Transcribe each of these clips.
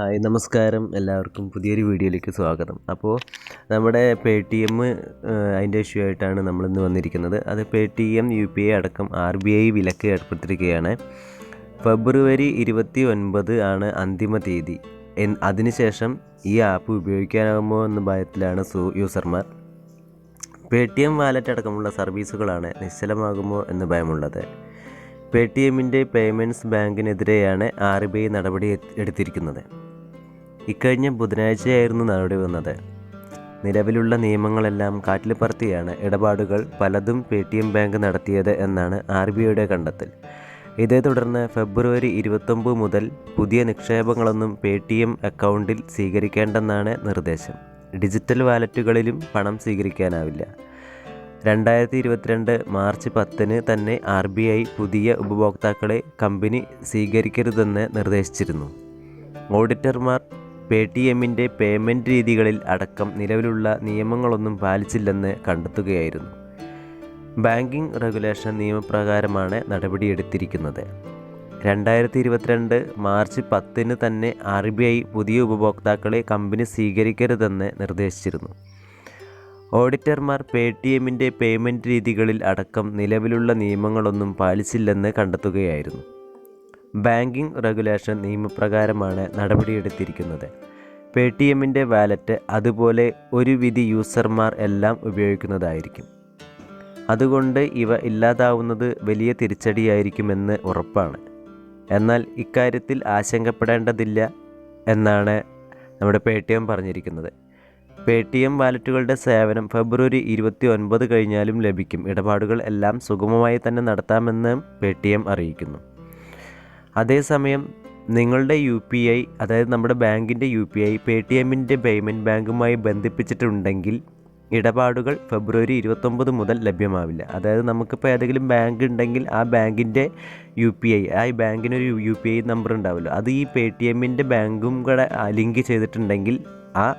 Hi നമസ്കാരം. എല്ലാവർക്കും പുതിയൊരു വീഡിയോയിലേക്ക് സ്വാഗതം. അപ്പോൾ നമ്മുടെ പേ ടി എം അതിന്റെ ഇഷ്യൂ ആയിട്ടാണ് നമ്മളിന്ന് വന്നിരിക്കുന്നത്. അത് Pay T M U P I അടക്കം ആർ ബി ഐ വിലക്ക് ഏർപ്പെടുത്തിയിരിക്കുകയാണ്. ഫെബ്രുവരി ഇരുപത്തി ഒൻപത് ആണ് അന്തിമ തീയതി. അതിനുശേഷം ഈ ആപ്പ് ഉപയോഗിക്കാനാകുമോ എന്ന ഭയത്തിലാണ് യൂസർമാർ. പേ ടി എം വാലറ്റ് അടക്കമുള്ള സർവീസുകളാണ് നിശ്ചലമാകുമോ എന്ന് ഭയമുള്ളത്. പേ ടി എമ്മിന്റെ പേയ്മെന്റ്സ് ബാങ്കിനെതിരെയാണ് ആർ ബി ഐ നടപടി എടുത്തിരിക്കുന്നത്. ഇക്കഴിഞ്ഞ ബുധനാഴ്ചയായിരുന്നു നടപടി വന്നത്. നിലവിലുള്ള നിയമങ്ങളെല്ലാം കാറ്റിൽ ഇടപാടുകൾ പലതും പേ ടി എം ബാങ്ക് നടത്തിയത് എന്നാണ് ആർ ബി ഐയുടെ കണ്ടെത്തൽ. ഇതേ തുടർന്ന് ഫെബ്രുവരി ഇരുപത്തൊമ്പത് മുതൽ പുതിയ നിക്ഷേപങ്ങളൊന്നും പേ ടി എം അക്കൗണ്ടിൽ സ്വീകരിക്കേണ്ടെന്നാണ് നിർദ്ദേശം. ഡിജിറ്റൽ വാലറ്റുകളിലും പണം സ്വീകരിക്കാനാവില്ല. രണ്ടായിരത്തി ഇരുപത്തിരണ്ട് മാർച്ച് പത്തിന് തന്നെ ആർ ബി ഐ പുതിയ ഉപഭോക്താക്കളെ കമ്പനി സ്വീകരിക്കരുതെന്ന് നിർദ്ദേശിച്ചിരുന്നു. ഓഡിറ്റർമാർ പേ ടി എമ്മിന്റെ പേയ്മെന്റ് രീതികളിൽ അടക്കം നിലവിലുള്ള നിയമങ്ങളൊന്നും പാലിച്ചില്ലെന്ന് കണ്ടെത്തുകയായിരുന്നു. ബാങ്കിംഗ് റെഗുലേഷൻ നിയമപ്രകാരമാണ് നടപടിയെടുത്തിരിക്കുന്നത്. രണ്ടായിരത്തി ഇരുപത്തിരണ്ട് മാർച്ച് പത്തിന് തന്നെ ആർ ബി ഐ പുതിയ ഉപഭോക്താക്കളെ കമ്പനി സ്വീകരിക്കരുതെന്ന് നിർദ്ദേശിച്ചിരുന്നു. ഓഡിറ്റർമാർ പേ ടി എമ്മിന്റെ പേയ്മെന്റ് രീതികളിൽ അടക്കം നിലവിലുള്ള നിയമങ്ങളൊന്നും പാലിച്ചില്ലെന്ന് കണ്ടെത്തുകയായിരുന്നു. ബാങ്കിംഗ് റെഗുലേഷൻ നിയമപ്രകാരമാണ് നടപടിയെടുത്തിരിക്കുന്നത്. പേ ടി എമ്മിന്റെ വാലറ്റ് അതുപോലെ ഒരു വിധി യൂസർമാർ എല്ലാം ഉപയോഗിക്കുന്നതായിരിക്കും. അതുകൊണ്ട് ഇവ ഇല്ലാതാവുന്നത് വലിയ തിരിച്ചടിയായിരിക്കുമെന്ന് ഉറപ്പാണ്. എന്നാൽ ഇക്കാര്യത്തിൽ ആശങ്കപ്പെടേണ്ടതില്ല എന്നാണ് നമ്മുടെ പേ ടി എം പറഞ്ഞിരിക്കുന്നത്. പേ ടി എം വാലറ്റുകളുടെ സേവനം ഫെബ്രുവരി ഇരുപത്തി ഒൻപത് കഴിഞ്ഞാലും ലഭിക്കും. ഇടപാടുകൾ എല്ലാം സുഗമമായി തന്നെ നടത്താമെന്ന് പേ ടി എം അറിയിക്കുന്നു. അതേസമയം നിങ്ങളുടെ യു പി ഐ അതായത് നമ്മുടെ ബാങ്കിന്റെ യു പി ഐ പേ ടി എമ്മിന്റെ പേയ്മെന്റ് ബാങ്കുമായി ബന്ധിപ്പിച്ചിട്ടുണ്ടെങ്കിൽ ഇടപാടുകൾ ഫെബ്രുവരി ഇരുപത്തൊമ്പത് മുതൽ ലഭ്യമാവില്ല. അതായത് നമുക്കിപ്പോൾ ഏതെങ്കിലും ബാങ്ക് ഉണ്ടെങ്കിൽ ആ ബാങ്കിന്റെ യു പി ഐ ആ ബാങ്കിനൊരു യു പി ഐ നമ്പർ ഉണ്ടാവില്ല അത് ഈ പേ ടി എമ്മിന്റെ ബാങ്കും കൂടെ ലിങ്ക് ചെയ്തിട്ടുണ്ടെങ്കിൽ ആ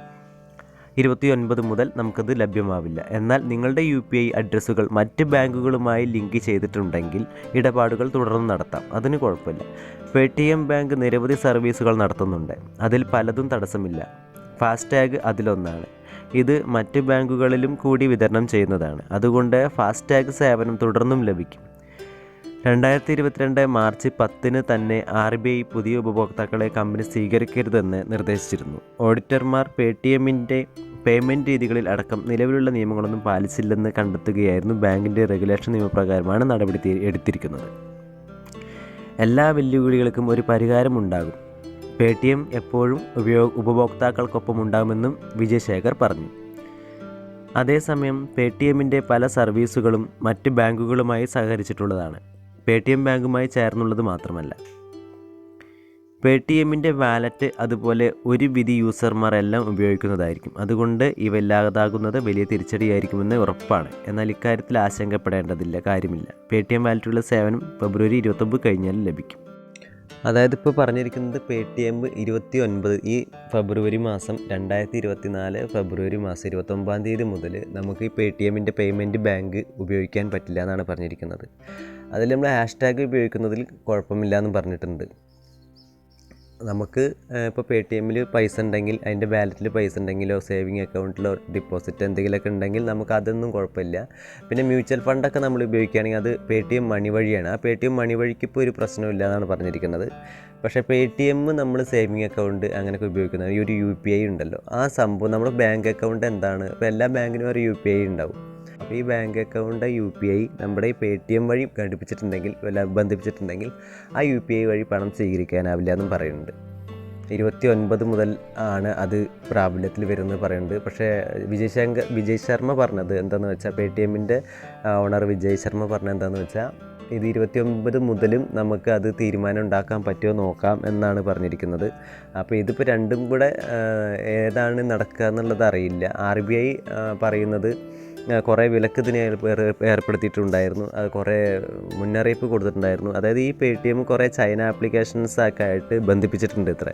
ഇരുപത്തി ഒൻപത് മുതൽ നമുക്കത് ലഭ്യമാവില്ല. എന്നാൽ നിങ്ങളുടെ യു പി ഐ അഡ്രസ്സുകൾ മറ്റ് ബാങ്കുകളുമായി ലിങ്ക് ചെയ്തിട്ടുണ്ടെങ്കിൽ ഇടപാടുകൾ തുടർന്ന് നടത്താം. അതിന് കുഴപ്പമില്ല. പേ ടി എം ബാങ്ക് നിരവധി സർവീസുകൾ നടത്തുന്നുണ്ട്. അതിൽ പലതും തടസ്സമില്ല. ഫാസ്ടാഗ് അതിലൊന്നാണ്. ഇത് മറ്റ് ബാങ്കുകളിലും കൂടി വിതരണം ചെയ്യുന്നതാണ്. അതുകൊണ്ട് ഫാസ്ടാഗ് സേവനം തുടർന്നും ലഭിക്കും. രണ്ടായിരത്തി ഇരുപത്തിരണ്ട് മാർച്ച് പത്തിന് തന്നെ ആർ ബി ഐ പുതിയ ഉപഭോക്താക്കളെ കമ്പനി സ്വീകരിക്കരുതെന്ന് നിർദ്ദേശിച്ചിരുന്നു. ഓഡിറ്റർമാർ പേ ടി എമ്മിന്റെ പേയ്മെന്റ് രീതികളിൽ അടക്കം നിലവിലുള്ള നിയമങ്ങളൊന്നും പാലിച്ചില്ലെന്ന് കണ്ടെത്തുകയായിരുന്നു ബാങ്കിന്റെ റെഗുലേഷൻ നിയമപ്രകാരമാണ് നടപടി എടുത്തിരിക്കുന്നത്. എല്ലാ വെല്ലുവിളികൾക്കും ഒരു പരിഹാരമുണ്ടാകും. പേ ടി എം എപ്പോഴും ഉപയോഗ ഉപഭോക്താക്കൾക്കൊപ്പം ഉണ്ടാകുമെന്നും വിജയശേഖർ പറഞ്ഞു. അതേസമയം പേ ടി എമ്മിന്റെ പല സർവീസുകളും മറ്റ് ബാങ്കുകളുമായി സഹകരിച്ചിട്ടുള്ളതാണ്. പേ ടി എം ബാങ്കുമായി ചേർന്നുള്ളത് മാത്രമല്ല. പേ ടി എമ്മിന്റെ വാലറ്റ് അതുപോലെ ഒരു വിധി യൂസർമാർ എല്ലാം ഉപയോഗിക്കുന്നതായിരിക്കും. അതുകൊണ്ട് ഇവ ഇല്ലാതാകുന്നത് വലിയ തിരിച്ചടിയായിരിക്കുമെന്ന് ഉറപ്പാണ്. എന്നാൽ ഇക്കാര്യത്തിൽ ആശങ്കപ്പെടേണ്ടതില്ല കാര്യമില്ല. പേ ടി എം വാലറ്റുള്ള സേവനം ഫെബ്രുവരി ഇരുപത്തൊമ്പത് കഴിഞ്ഞാൽ ലഭിക്കും. അതായത് ഇപ്പോൾ പറഞ്ഞിരിക്കുന്നത് പേ ടി എം ഇരുപത്തി ഒൻപത് ഈ ഫെബ്രുവരി മാസം രണ്ടായിരത്തി ഇരുപത്തി നാല് ഫെബ്രുവരി മാസം ഇരുപത്തൊമ്പതാം തീയതി മുതൽ നമുക്ക് ഈ പേ ടി എമ്മിന്റെ പേയ്മെന്റ് ബാങ്ക് ഉപയോഗിക്കാൻ പറ്റില്ല എന്നാണ് പറഞ്ഞിരിക്കുന്നത്. അതിൽ നമ്മൾ ഹാഷ്ടാഗ് ഉപയോഗിക്കുന്നതിൽ കുഴപ്പമില്ല എന്ന് പറഞ്ഞിട്ടുണ്ട്. നമുക്ക് ഇപ്പോൾ പേ ടി എമ്മിൽ പൈസ ഉണ്ടെങ്കിൽ അതിന്റെ വാലറ്റിൽ പൈസ ഉണ്ടെങ്കിലോ സേവിങ് അക്കൗണ്ടിലോ ഡിപ്പോസിറ്റ് എന്തെങ്കിലുമൊക്കെ ഉണ്ടെങ്കിൽ നമുക്ക് അതൊന്നും കുഴപ്പമില്ല പിന്നെ മ്യൂച്വൽ ഫണ്ടൊക്കെ നമ്മൾ ഉപയോഗിക്കുകയാണെങ്കിൽ അത് പേ ടി എം മണി വഴിയാണ്. ആ പേ ടി എം മണി വഴിക്ക് ഇപ്പോൾ ഒരു പ്രശ്നമില്ല എന്നാണ് പറഞ്ഞിരിക്കുന്നത്. പക്ഷേ പേ ടി എം നമ്മൾ സേവിങ് അക്കൗണ്ട് അങ്ങനെയൊക്കെ ഉപയോഗിക്കുന്നത് ഈ ഒരു യു പി ഐ ഉണ്ടല്ലോ. ആ സംഭവം നമ്മുടെ ബാങ്ക് അക്കൗണ്ട് എന്താണ്? ഇപ്പോൾ എല്ലാ ബാങ്കിനും ഒരു യു പി ഐ ഉണ്ടാവും. അപ്പോൾ ഈ bank account U P I നമ്മുടെ ഈ പേ ടി എം വഴി ഘടിപ്പിച്ചിട്ടുണ്ടെങ്കിൽ വല്ല ബന്ധിപ്പിച്ചിട്ടുണ്ടെങ്കിൽ ആ യു പി ഐ വഴി പണം സ്വീകരിക്കാനാവില്ല എന്നും പറയുന്നുണ്ട്. ഇരുപത്തി ഒൻപത് മുതൽ ആണ് അത് പ്രാബല്യത്തിൽ വരുന്നത് പറയുന്നുണ്ട്. പക്ഷേ വിജയ് ശങ്കർ വിജയ് ശർമ്മ പറഞ്ഞത് എന്താണെന്ന് വെച്ചാൽ പേ ടി എമ്മിന്റെ ഓണർ വിജയ് ശർമ്മ പറഞ്ഞത് എന്താണെന്ന് വെച്ചാൽ ഇത് ഇരുപത്തി ഒൻപത് മുതലും നമുക്ക് അത് തീരുമാനം ഉണ്ടാക്കാൻ പറ്റുമോ നോക്കാം എന്നാണ് പറഞ്ഞിരിക്കുന്നത്. അപ്പോൾ ഇതിപ്പോൾ രണ്ടും കൂടെ ഏതാണ് നടക്കുക എന്നുള്ളത് അറിയില്ല. ആർ ബി ഐ പറയുന്നത് കുറേ വിലക്ക് ഇതിന് ഏർ- ഏർപ്പെടുത്തിയിട്ടുണ്ടായിരുന്നു. അത് കുറേ മുന്നറിയിപ്പ് കൊടുത്തിട്ടുണ്ടായിരുന്നു. അതായത് ഈ പേ ടി എം കുറേ ചൈന ആപ്ലിക്കേഷൻസൊക്കെ ആയിട്ട് ബന്ധിപ്പിച്ചിട്ടുണ്ട് ഇത്ര.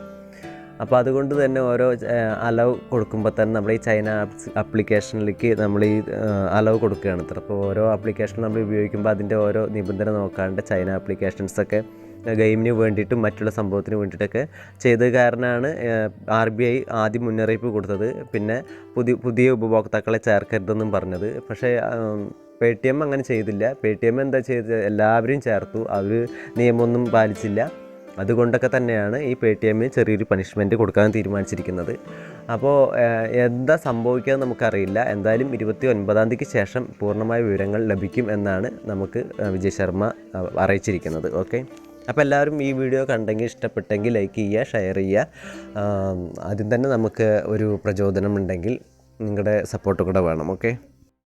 അപ്പോൾ അതുകൊണ്ട് തന്നെ ഓരോ അലവ് കൊടുക്കുമ്പോൾ തന്നെ നമ്മൾ ഈ ചൈന ആപ്ലിക്കേഷനിലേക്ക് നമ്മൾ ഈ അലവ് കൊടുക്കുകയാണ് ഇത്ര. അപ്പോൾ ഓരോ ആപ്ലിക്കേഷൻ നമ്മൾ ഉപയോഗിക്കുമ്പോൾ അതിന്റെ ഓരോ നിബന്ധന നോക്കാണ്ട് ചൈന ആപ്ലിക്കേഷൻസൊക്കെ ഗെയിമിന് വേണ്ടിയിട്ടും മറ്റുള്ള സംഭവത്തിന് വേണ്ടിയിട്ടൊക്കെ ചെയ്ത കാരണമാണ് ആർ ബി ഐ ആദ്യം മുന്നറിയിപ്പ് കൊടുത്തത്. പിന്നെ പുതിയ പുതിയ ഉപഭോക്താക്കളെ ചേർക്കരുതെന്നും പറഞ്ഞത്. പക്ഷേ പേ ടി എം അങ്ങനെ ചെയ്തില്ല. പേ ടി എം എന്താ ചെയ്തത്? എല്ലാവരെയും ചേർത്തു. അവർ നിയമമൊന്നും പാലിച്ചില്ല. അതുകൊണ്ടൊക്കെ തന്നെയാണ് ഈ പേ ടി എമ്മിന് ചെറിയൊരു പണിഷ്മെന്റ് കൊടുക്കാൻ തീരുമാനിച്ചിരിക്കുന്നത്. അപ്പോൾ എന്താ സംഭവിക്കുക നമുക്കറിയില്ല. എന്തായാലും ഇരുപത്തി ഒൻപതാം തീയതിക്ക് ശേഷം പൂർണമായ വിവരങ്ങൾ ലഭിക്കും എന്നാണ് നമുക്ക് വിജയ് ശർമ്മ അറിയിച്ചിരിക്കുന്നത്. ഓക്കെ? അപ്പോൾ എല്ലാവരും ഈ വീഡിയോ കണ്ടെങ്കിൽ ഇഷ്ടപ്പെട്ടെങ്കിൽ ലൈക്ക് ചെയ്യുക ഷെയർ ചെയ്യുക. ആദ്യം തന്നെ നമുക്ക് ഒരു പ്രചോദനം ഉണ്ടെങ്കിൽ നിങ്ങളുടെ സപ്പോർട്ട് കൂടെ വേണം ഓക്കെ